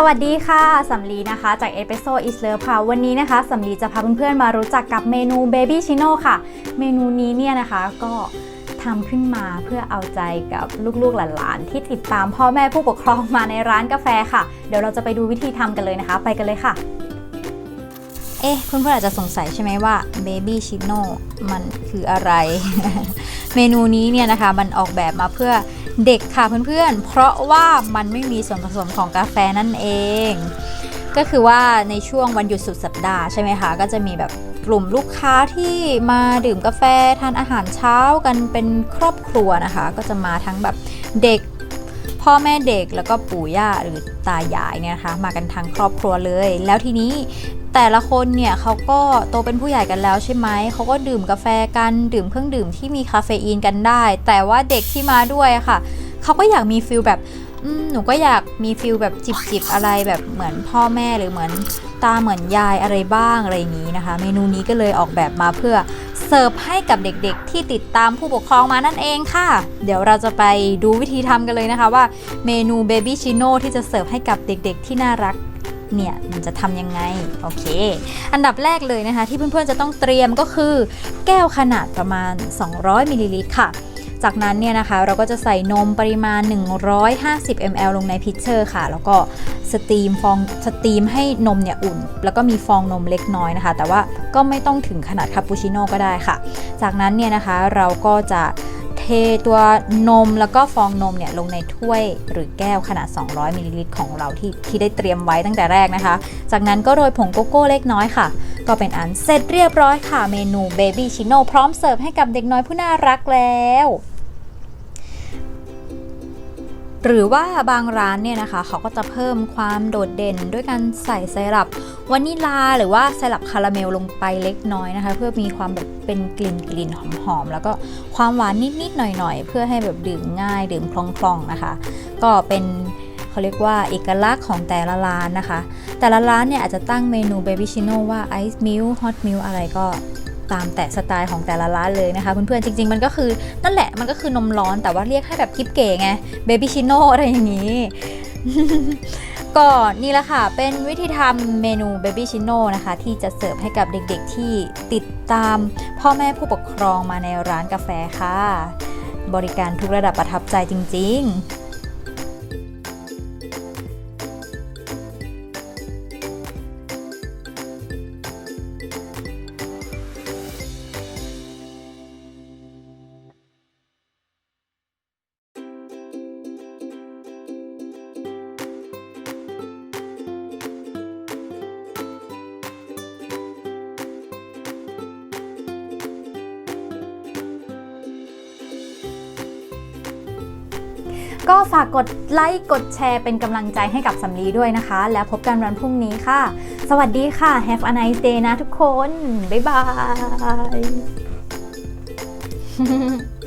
สวัสดีค่ะสำลีนะคะ จาก e s p r e s s o is Love ค่ะวันนี้นะคะสำลีจะพาเพื่อนๆมารู้จักกับเมนู Baby Chino ค่ะ เมนูนี้เนี่ยนะคะก็ทำขึ้นมาเพื่อเอาใจกับลูกๆหลานๆที่ติดตามพ่อแม่ผู้ปกครองมาในร้านกาแฟค่ะ เดี๋ยวเราจะไปดูวิธีทำกันเลยนะคะ ไปกันเลยค่ะ เอ๊ะเพื่อนๆอาจจะสงสัยใช่ไหมว่า Baby Chino มันคืออะไร เมนูนี้เนี่ยนะคะมันออกแบบมาเพื่อเด็กค่ะเพื่อนๆ เพราะว่ามันไม่มีส่วนผสมของกาแฟนั่นเอง ก็คือว่าในช่วงวันหยุดสุดสัปดาห์ใช่ไหมคะก็จะมีแบบกลุ่มลูกค้าที่มาดื่มกาแฟทานอาหารเช้ากันเป็นครอบครัวนะคะ ก็จะมาทั้งแบบเด็กพ่อแม่เด็กแล้วก็ปู่ย่าหรือตายายเนี่ยนะคะมากันทั้งครอบครัวเลย แล้วทีนี้ แต่ละคนเนี่ยเขาก็โตเป็นผู้ใหญ่กันแล้วใช่ไหม เขาก็ดื่มกาแฟกัน ดื่มเครื่องดื่มที่มีคาเฟอีนกันได้ แต่ว่าเด็กที่มาด้วยค่ะ เขาก็อยากมีฟิลแบบหนูก็อยากมีฟิลแบบจิบๆอะไรแบบเหมือนพ่อแม่หรือเหมือนตาเหมือนยายอะไรบ้างอะไรอย่างนี้นะคะ เมนูนี้ก็เลยออกแบบมาเพื่อเสิร์ฟให้กับเด็กๆ ที่ติดตามผู้ปกครองมานั่นเองค่ะ เดี๋ยวเราจะไปดูวิธีทำกันเลยนะคะว่าเมนูเบบี้ชิโน่ที่จะเสิร์ฟให้กับเด็กๆ ที่น่ารัก เนี่ยมันจะทำยังไงโอเค อันดับแรกเลยนะคะ ที่เพื่อนๆจะต้องเตรียมก็คือ แก้วขนาดประมาณ 200มิลลิลิตรค่ะ จากนั้นเนี่ยนะคะ เราก็จะใส่นมปริมาณ 150 ml ลงในพิชเชอร์ค่ะ แล้วก็สตรีมฟองสตรีมให้นมเนี่ยอุ่น แล้วก็มีฟองนมเล็กน้อยนะคะ แต่ว่าก็ไม่ต้องถึงขนาดคาปูชิโน่ก็ได้ค่ะ จากนั้นเนี่ยนะคะเราก็จะ ตัวนมแล้วก็ฟองนมเนี่ยลงในถ้วยหรือแก้วขนาด 200มิลลิลิตรของเราที่ที่ได้เตรียมไว้ตั้งแต่แรกนะคะ จากนั้นก็โรยผงโกโก้เล็กน้อยค่ะ ก็เป็นอันเสร็จเรียบร้อยค่ะ เมนูเบบี้ชิโน่พร้อมเสิร์ฟให้กับเด็กน้อยผู้น่ารักแล้ว หรือว่าบางร้านเนี่ยนะคะเขาก็จะเพิ่มความโดดเด่นด้วยการใส่ไซรัปวานิลาหรือว่าไซรัปคาราเมลลงไปเล็กน้อยนะคะ เพื่อมีความแบบเป็นกลิ่นกลิ่นหอมๆแล้วก็ความหวานนิดๆหน่อยๆ เพื่อให้แบบดื่มง่ายดื่มคล่องๆนะคะ ก็เป็นเขาเรียกว่าเอกลักษณ์ของแต่ละร้านนะคะ แต่ละร้านเนี่ยอาจจะตั้งเมนูเบบี้ชิโน่ว่าไอซ์มิลฮอตมิลอะไรก็ ตามแต่สไตล์ของแต่ละร้านเลยนะคะเพื่อนๆจริง ๆ มันก็คือนั่นแหละมันก็คือนมร้อนแต่ว่าเรียกให้แบบกิ๊บเก๋ไงเบบี้ชิโน่อะไรอย่างนี้ก็นี่แหละค่ะ เป็นวิธีทำเมนูเบบี้ชิโน่นะคะ ที่จะเสิร์ฟให้กับเด็กๆที่ติดตามพ่อแม่ผู้ปกครองมาในร้านกาแฟค่ะ บริการทุกระดับประทับใจจริง ๆ ก็ฝากกดไลค์กดแชร์เป็นกำลังใจให้กับสำลีด้วยนะคะ แล้วพบกันวันพรุ่งนี้ค่ะ สวัสดีค่ะ Have a nice day นะทุกคน บ๊ายบาย